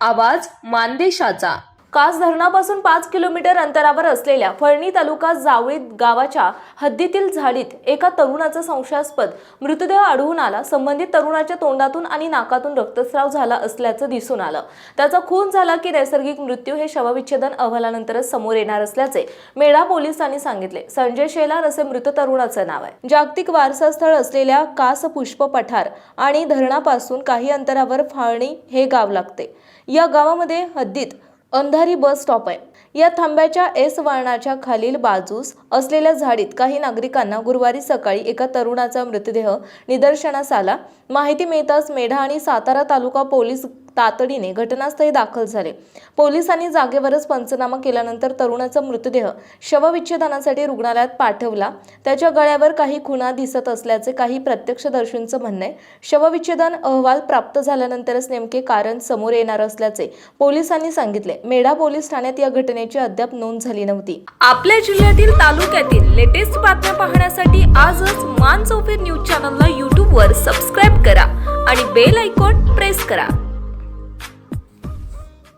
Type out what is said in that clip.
आवाज मानदेशाचा. कास धरणापासून पाच किलोमीटर अंतरावर असलेल्या फळणी तालुका जावळी गावाच्या हद्दीतील झाडीत एका तरुणाचा संशयास्पद मृतदेह आढळून आला. संबंधित तरुणाच्या तोंडातून आणि नाकातून रक्तस्राव झाला असल्याचं दिसून आलं. त्याचा खून झाला की नैसर्गिक मृत्यू हे शवविच्छेदन अहवालानंतरच समोर येणार असल्याचे मेढा पोलिसांनी सांगितले. संजय शेलार असे मृत तरुणाचं नाव आहे. जागतिक वारसा स्थळ असलेल्या कास पुष्प पठार आणि धरणापासून काही अंतरावर फाळणी हे गाव लागते. या गावामध्ये हद्दीत अंधारी बस स्टॉप आहे. या थांब्याच्या एस वळणाच्या खालील बाजूस असलेल्या झाडीत काही नागरिकांना गुरुवारी सकाळी एका तरुणाचा मृतदेह निदर्शनास आला. माहिती मिळताच मेढा आणि सातारा तालुका पोलीस तातडीने घटनास्थळी दाखल झाले. पोलिसांनी जागेवरच पंचनामा केल्यानंतर तरुणाचा मृतदेह शवविच्छेदनासाठी रुग्णालयात पाठवला. त्याच्या गळ्यावर काही खुणा दिसत असल्याचे काही प्रत्यक्षदर्शींचं म्हणणं आहे. शवविच्छेदन अहवाल प्राप्त झाल्यानंतरच नेमके कारण समोर येणार असल्याचे पोलिसांनी सांगितले. मेढा पोलीस ठाण्यात या घटनेची अद्याप नोंद झाली नव्हती. आपल्या जिल्ह्यातील तालुक्यातील लेटेस्ट बातम्या पाहण्यासाठी आजच मान चौफेर न्यूज चॅनलला यूट्यूबवर सबस्क्राईब करा आणि बेल आयकॉन प्रेस करा.